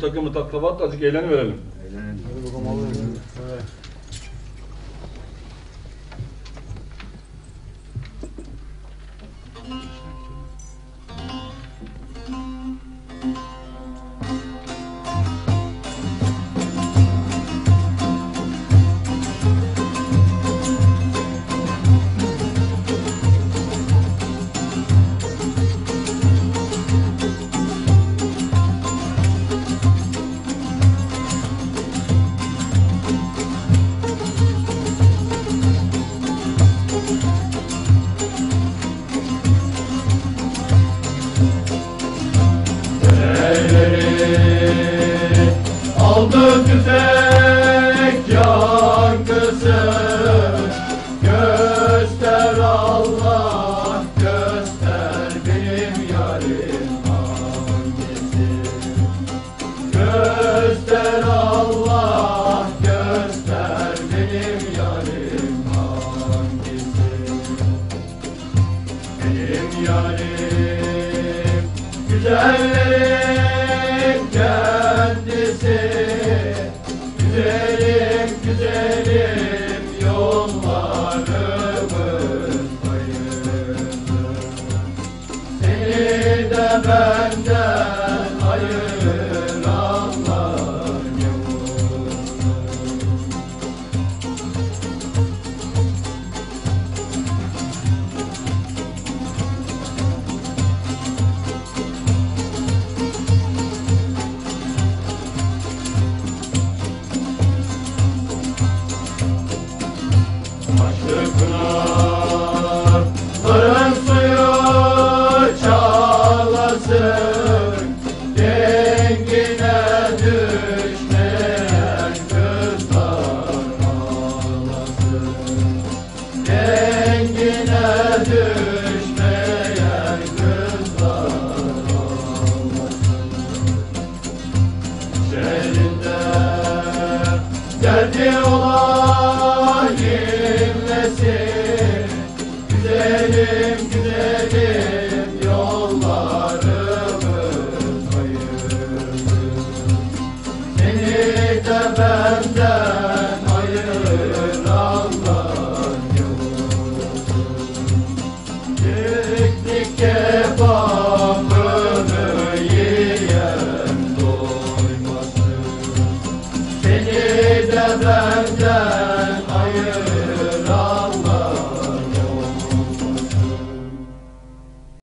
takımı taklavat azıcık eğleniverelim. Aldı تألل Hacı olayım nesin Güzelim güzelim yollarımız hayırlı Seni de benden ayır Allah yolunu Gittik gel تبدل